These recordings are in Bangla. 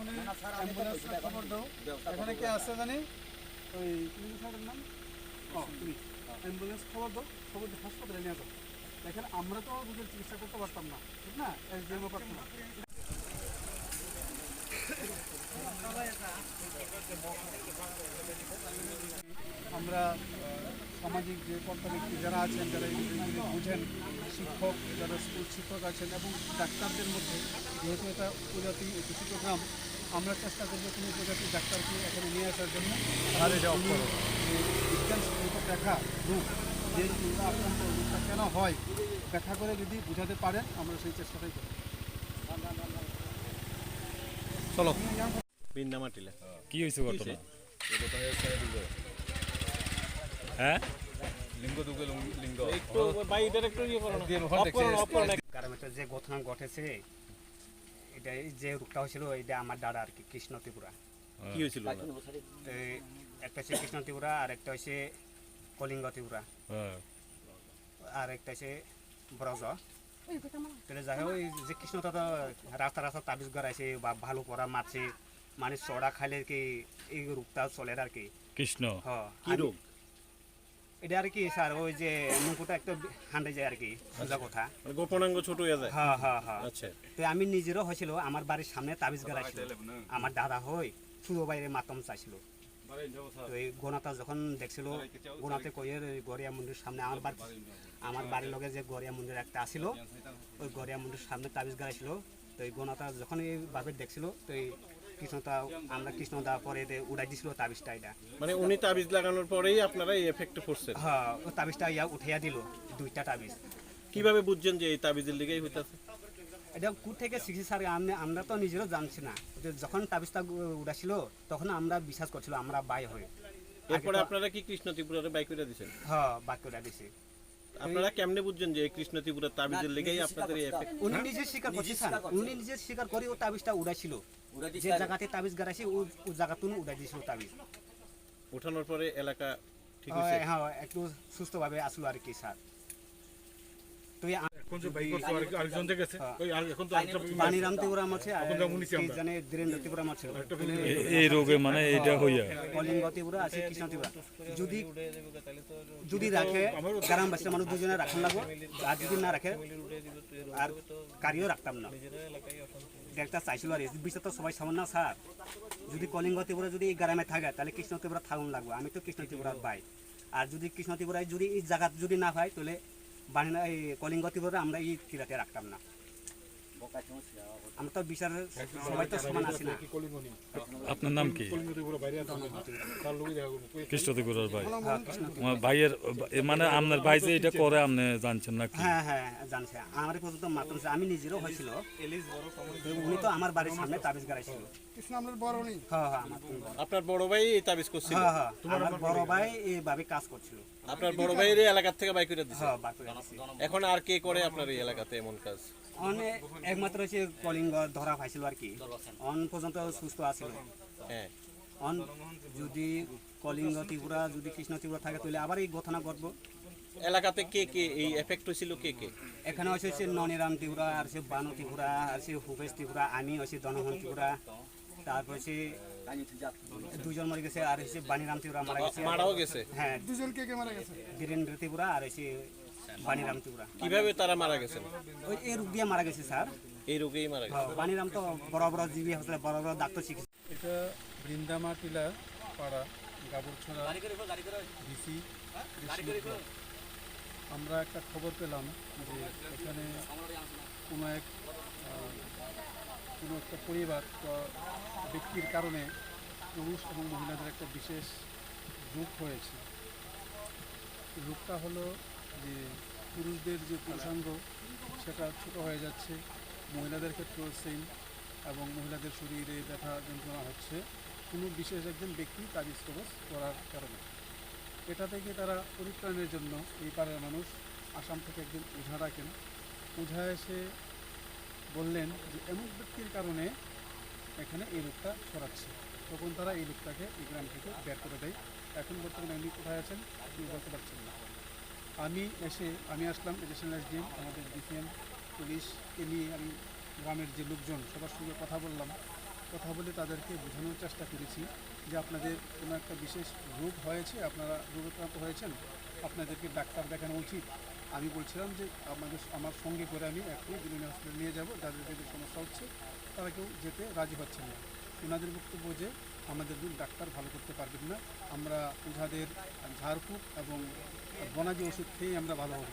এখনই অ্যাম্বুলেন্স খবর দাও। এখানে কে আসছে জানি? ওই পুলিশ স্যারের নাম? অ্যাম্বুলেন্স খবর দাও, খবর দিয়ে হাসপাতালে নিয়ে যাও। দেখেন, আমরা তো রোগীর চিকিৎসা করতে পারতাম না, ঠিক না? এসডিএমও পারতাম না। আমরা সামাজিক যে কর্তা ব্যক্তি যারা আছেন, যারা এই বিষয়গুলি বুঝেন, শিক্ষক, যারা স্কুল শিক্ষক আছেন এবং ডাক্তারদের মধ্যে যেহেতু এটা উপজাতি কৃষি প্রোগ্রাম আমরা চেষ্টা করব কোনো উপজাতি ডাক্তারকে এখানে নিয়ে আসার জন্য। তাহলে বিজ্ঞান সম্মত দেখা রোগ যে রোগটা আক্রান্ত রোগটা কেন হয় ব্যাখ্যা করে যদি বোঝাতে পারেন আমরা সেই চেষ্টাটাই করি চলো। বিন্দামাটিলা কি হয়েছে ঘটনা হ্যাঁ? লিঙ্গ দুগে লিঙ্গ। একটু বাইরের একটু ইয়ে করো না। অফ করো না, অফ করো না। কারণ এটা যে ঘটনা ঘটেছে এটা যে রোগটা হয়েছিল এটা আমার দাদা আর কি কৃষ্ণ ত্রিপুরা। কি হয়েছিল একটা হচ্ছে কৃষ্ণ ত্রিপুরা আর একটা হচ্ছে কলিঙ্গ ত্রিপুরা। হ্যাঁ। আর একটা হচ্ছে ব্রজ। তাহলে যাই হোক এই যে কৃষ্ণটা তো রাস্তা রাস্তা তাবিজ গড়াইছে বা ভালো করা মারছে মানে চড়া খাইলে কি এই রোগটা চলে আর কি? কৃষ্ণ? হ্যাঁ। কি রোগ এটা আর কি স্যার ওই যে মুকুটা একটু হান্ডে যায় আর কি সোজা কথা। মানে গোপনাঙ্গ ছোট হয়ে যায়। হ্যাঁ হ্যাঁ হ্যাঁ। আচ্ছা। তো আমি নিজেরও হয়েছিল আমার বাড়ির সামনে তাবিজ গাড়াইছিল আমার দাদা হই শুধু বাইরে মাতম চাইছিল। তো এই গোনাটা যখন দেখছিল গোনাতে কইয়ের গড়িয়া মন্দির সামনে আমার বাড়ি আমার বাড়ির লগে যে গড়িয়া মন্দির একটা আসিল ওই গড়িয়া মন্দির সামনে তাবিজ গাড়াইছিল তো এই গোনাটা যখন এই এইভাবে দেখছিল তো এই কৃষ্ণটা আমরা কৃষ্ণদা পরে এতে উড়াই দিছিল তাবিজটা এটা। মানে উনি তাবিজ লাগানোর পরেই আপনারা এই এফেক্টে পড়ছেন হ্যাঁ তাবিজটা ইয়া উঠাইয়া দিল দুইটা তাবিজ। কীভাবে বুঝছেন যে এই তাবিজের লিগেই হইতাছে? এটা কু থেকে শিখছি স্যার আমরা আমরা তো নিজেরও জানছি না। যখন তাবিজটা উড়াছিল তখন আমরা বিশ্বাস করছিল আমরা বাই হয়ে এরপরে আপনারা কি কৃষ্ণ ত্রিপুরারে বাই করে দিছেন? হ্যাঁ বাক্যটা দিছে। আপনারা কেমনে বুঝছেন যে কৃষ্ণ ত্রিপুরার তাবিজের লেগেই আপনাদের এই এফেক্ট উনি নিজে স্বীকার করছে স্যার। উনি নিজে স্বীকার করে ও তাবিজটা উড়াইছিল। যে জায়গাতে তাবিজ গাড়াইছে ও ও জায়গাতুন উড়াই দিয়েছিল তাবিজ। উঠানোর পরে এলাকা ঠিক আছে হ্যাঁ হ্যাঁ একটু সুস্থভাবে আসলো আর কি স্যার। বাই হ্যাঁ। আছে। জানে ধীরেন্দ্র আছে এই রোগে মানে এটা হইয়া। কলিঙ্গ ত্রিপুরা আছে কৃষ্ণ ত্রিপুরা। যদি যদি রাখে গ্রামবাসীর মানুষ দুজনে রাখুন লাগবো আর যদি না রাখে আর কারিও রাখতাম না। একটা চাইছিল আর বিষয় তো সবাই সমান না স্যার। যদি কলিঙ্গ ত্রিপুরা যদি এই গ্রামে থাকে তাহলে কৃষ্ণ ত্রিপুরা থাকুন লাগবো। আমি তো কৃষ্ণ ত্রিপুরার ভাই। আর যদি কৃষ্ণ ত্রিপুরায় যদি এই জায়গা যদি না হয় তাহলে বাহিনা এই কলিঙ্গ তীব্রতা আমরা এই কিরাতে রাখতাম না। আমরা তো বিচার সবাই তো সমান আছি না। আপনার নাম কি? কৃষ্ণ ত্রিপুরার ভাই। হ্যাঁ, ভাইয়ের মানে আপনার ভাই যে এটা করে আপনি জানছেন না হ্যাঁ হ্যাঁ জানছে। আমার পর্যন্ত মাত্র আমি নিজেরও হয়েছিল। উনি তো আমার বাড়ির সামনে তাবিজ গাড়াইছিল। হ্যাঁ হ্যাঁ। আপনার বড় ভাই এই তাবিজ করছিল? হ্যাঁ হ্যাঁ আমার বড় ভাই এইভাবে কাজ করছিল। আপনার বড় ভাইয়ের এলাকার থেকে বাই করে হ্যাঁ। এখন আর কে করে আপনার এই এলাকাতে এমন কাজ? অনে একমাত্র হচ্ছে কলিঙ্গ ধরা পাইছিল আর কি। অন পর্যন্ত সুস্থ আছিল। হ্যাঁ। অন যদি কলিঙ্গ ত্রিপুরা যদি কৃষ্ণ ত্রিপুরা থাকে তাহলে আবার এই ঘটনা ঘটবো। এলাকাতে কে কে এই এফেক্ট হয়েছিল কে কে? এখানে হচ্ছে হচ্ছে ননিরাম ত্রিপুরা আর সে বানু ত্রিপুরা আর সে ভূপেশ ত্রিপুরা আমি হচ্ছে জনগণ ত্রিপুরা তারপর হচ্ছে দুজন মরে গেছে আর হচ্ছে বাণীরাম ত্রিপুরা মারা গেছে। মারাও গেছে। হ্যাঁ। দুজন কে কে মারা গেছে? বীরেন্দ্র ত্রিপুরা আর হচ্ছে ত্রিপুরা কীভাবে তারা মারা গেছেন? ওই এই রোগ দিয়ে মারা গেছে স্যার। এই রোগেই মারা গেছে। হ্যাঁ, বাণীরাম তো বড় বড় জিবি হাসপাতালে বড় বড় ডাক্তার শিখেছে। এটা বৃন্দামা টিলা পাড়া গাবুরছড়া ডিসি আমরা একটা খবর পেলাম যে এখানে কোনো এক কোনো একটা পরিবার বা ব্যক্তির কারণে পুরুষ এবং মহিলাদের একটা বিশেষ রূপ হয়েছে। রূপটা হলো যে পুরুষদের যে পুরুষাঙ্গ, সেটা ছোট হয়ে যাচ্ছে। মহিলাদের ক্ষেত্রেও সেম এবং মহিলাদের শরীরে ব্যথা যন্ত্রণা হচ্ছে। কোনো বিশেষ একজন ব্যক্তি তাবিজ কবচ করার কারণে। এটা থেকে তারা পরিত্রাণের জন্য এই পাড়ার মানুষ আসাম থেকে একজন ওঝা রাখেন ওঝা এসে বললেন যে, এমন ব্যক্তির কারণে এখানে এই লোকটা ছড়াচ্ছে। তখন তারা এই লোকটাকে এই গ্রাম থেকে বের করে দেয়। এখন বর্তমানে উনি কোথায় আছেন আপনি বলতে পারছেন না। আমি এসে, আমি আসলাম এডিশনাল এসডিএম আমাদের ডিসিএম পুলিশকে নিয়ে আমি গ্রামের যে লোকজন, সবার সঙ্গে কথা বললাম। কথা বলে তাদেরকে বোঝানোর চেষ্টা করেছি যে আপনাদের কোনো একটা বিশেষ রোগ হয়েছে, আপনারা রোগাক্রান্ত হয়েছেন, আপনাদেরকে ডাক্তার দেখানো উচিত। আমি বলছিলাম যে আমাদের, আমার সঙ্গে করে আমি একটু বিভিন্ন হসপিটালে নিয়ে যাব, যাদের যাদের সমস্যা হচ্ছে, তারা কেউ যেতে রাজি হচ্ছেন না। ওনাদের বক্তব্য যে আমাদের ডাক্তার ভালো করতে পারবেন না। আমরা ওঝাদের ঝাড়ফুঁক এবং বনাজি ওষুধ খেয়েই আমরা ভালো হব।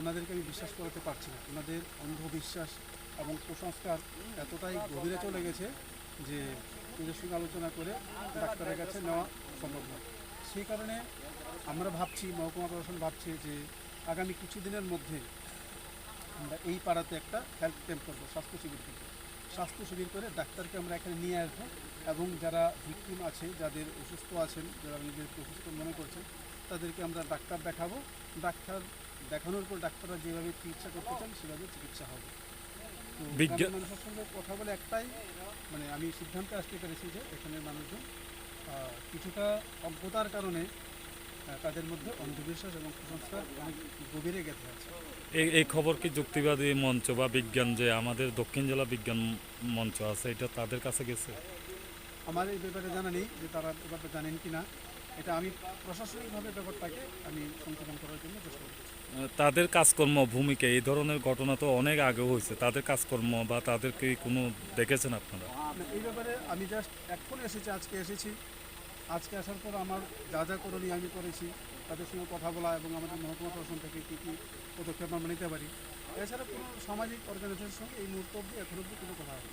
ওনাদেরকে আমি বিশ্বাস করাতে পারছি না। ওনাদের অন্ধবিশ্বাস এবং কুসংস্কার এতটাই গভীরে চলে গেছে যে ওদের সঙ্গে আলোচনা করে ডাক্তারের কাছে নেওয়া সম্ভব নয়। সেই কারণে আমরা ভাবছি, মহকুমা প্রশাসন ভাবছে যে আগামী কিছুদিনের মধ্যে আমরা এই পাড়াতে একটা হেলথ ক্যাম্প করব, স্বাস্থ্য শিবির করব। স্বাস্থ্য শিবির করে ডাক্তারকে আমরা এখানে নিয়ে আসব এবং যারা ভিকটিম আছে, যাদের অসুস্থ আছেন, যারা নিজেদেরকে অসুস্থ মনে করছেন তাদেরকে আমরা ডাক্তার দেখাবো। ডাক্তার দেখানোর পর ডাক্তাররা যেভাবে চিকিৎসা করতে চান সেভাবে চিকিৎসা হবে। তো বিজ্ঞা- গ্রামের মানুষের সঙ্গে কথা বলে একটাই মানে আমি সিদ্ধান্তে আসতে পেরেছি যে এখানের মানুষজন কিছুটা অজ্ঞতার কারণে তাদের মধ্যে অন্ধবিশ্বাস এবং কুসংস্কার অনেক গভীরে গেঁথে আছে। এই এই খবর কি যুক্তিবাদী মঞ্চ বা বিজ্ঞান যে আমাদের দক্ষিণ জেলা বিজ্ঞান মঞ্চ আছে এটা তাদের কাছে গেছে? আমার এই ব্যাপারে জানা নেই যে তারা ব্যাপারটা জানেন কি না এটা আমি প্রশাসনিকভাবে ব্যাপারটাকে আমি সংশোধন করার জন্য চেষ্টা করছি। তাদের কাজকর্ম ভূমিকা এই ধরনের ঘটনা তো অনেক আগে হয়েছে। তাদের কাজকর্ম বা তাদেরকে কোনো দেখেছেন আপনারা? এই ব্যাপারে আমি জাস্ট এখন এসেছি আজকে এসেছি। আজকে আসার পর আমার যা যা করণীয় আমি করেছি তাদের সঙ্গে কথা বলা এবং আমাদের মহকুমা প্রশাসন থেকে কী কী পদক্ষেপ আমরা নিতে পারি। এছাড়া কোনো সামাজিক অর্গানাইজেশনের সঙ্গে এই মুহূর্ত অব্দি এখন অব্দি কোনো কথা হয়নি।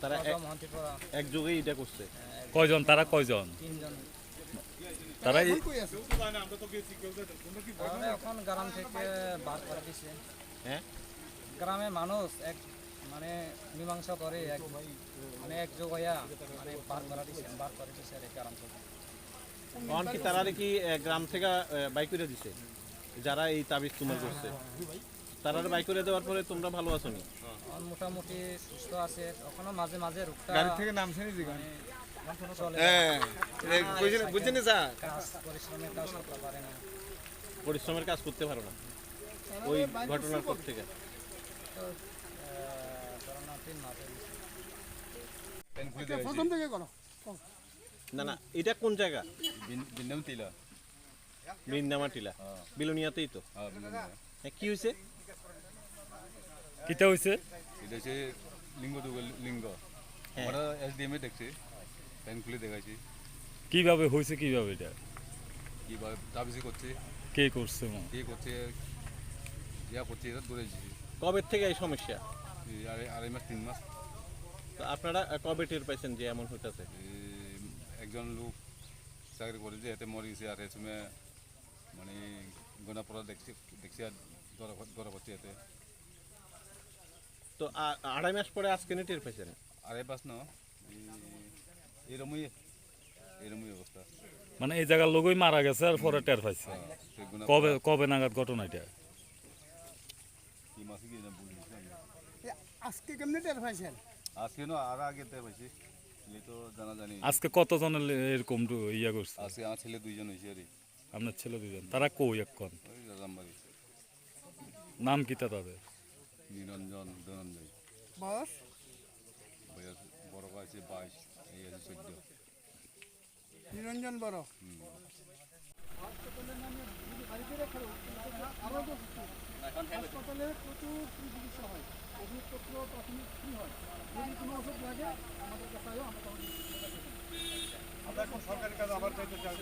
তারা এক- মোহন ত্রিপুরা একযোগেই এটা করছে। কয়জন? তারা কয়জন? তারা এখন গ্রাম থেকে বার করে দিছে। হ্যাঁ? গ্রামে মানুষ এক মানে মীমাংসা করে এক মানে এক যোগ হইয়া মানে বার করে দিছে বার করে দিছে আর গ্রাম থেকে। কি তারা কি গ্রাম থেকে বাইক করে দিছে? যারা এই তাবিজ তোমার করছে। তারা বাইক করে দেওয়ার পরে তোমরা ভালো আছো নি? মোটামুটি সুস্থ আছে। ওখানে মাঝে মাঝে রোগটা গাড়ি থেকে নামছে নি জিগান মানে চলে। বুঝছেন স্যার? পরিশ্রমের কাজ করতে পারে না। পরিশ্রমের কাজ করতে পারো না। ওই ঘটনার পর থেকে। করো। না না এটা কোন জায়গা? বিন্দাম তিলা বৃন্দামা টিলা। বিলোনিয়াতেই তো। হ্যাঁ হ্যাঁ, কি হয়েছে? কিটা হয়েছে এটা হচ্ছে লিঙ্গ লিঙ্গ। হ্যাঁ। আমরা এসডিএমে দেখছি প্যান খুলে দেখাইছি। কীভাবে হয়েছে কীভাবে এটা? কি বা দাবিজি করছে? কে করছে মা? কে করছে? ইয়া করছে এটা দূরে কবে থেকে এই সমস্যা? আড়াই আড়াই মাস তিন মাস। তো আপনারা কবে টের পাইছেন যে এমন হইতাছে? একজন লোক চাকরি করে যে এতে মরে গেছে আর এ মানে গোনা পড়া দেখছি দেখছি আর দরা দরা করছে এতে। তো আড়াই মাস পরে আজকে নি টের পাইছেন আড়াই মাস না এরমই এরমই অবস্থা। মানে এই জায়গার লোকই মারা গেছে আর পরে টের পাইছে। হ্যাঁ, কবে কবে নাগাদ ঘটনা এটা? কি কি। আজকে কেমনি টের পাইছেন আজকে না আর আগে তে পাইছি। এই তো জানা জানি। আজকে কতজনের এরকম ইয়া করছে? আজকে আমার ছেলে দুইজন হয়েছে আর আপনার ছেলে দুইজন তারা কই এখন? নাম কিতা তাদের? নিরঞ্জন ধনঞ্জয়। বয়স? বয়স বড় আছে বাইশ এই আছে চোদ্দ। নিরঞ্জন বড়? হাসপাতালে প্রচুর চিকিৎসা হয়। ওষুধপত্র প্রাথমিক ফ্রি হয়। যদি কোনো ওষুধ লাগে আমাদের কাছে আমরা এখন সরকারি কাজ আবার চাইতে চাই।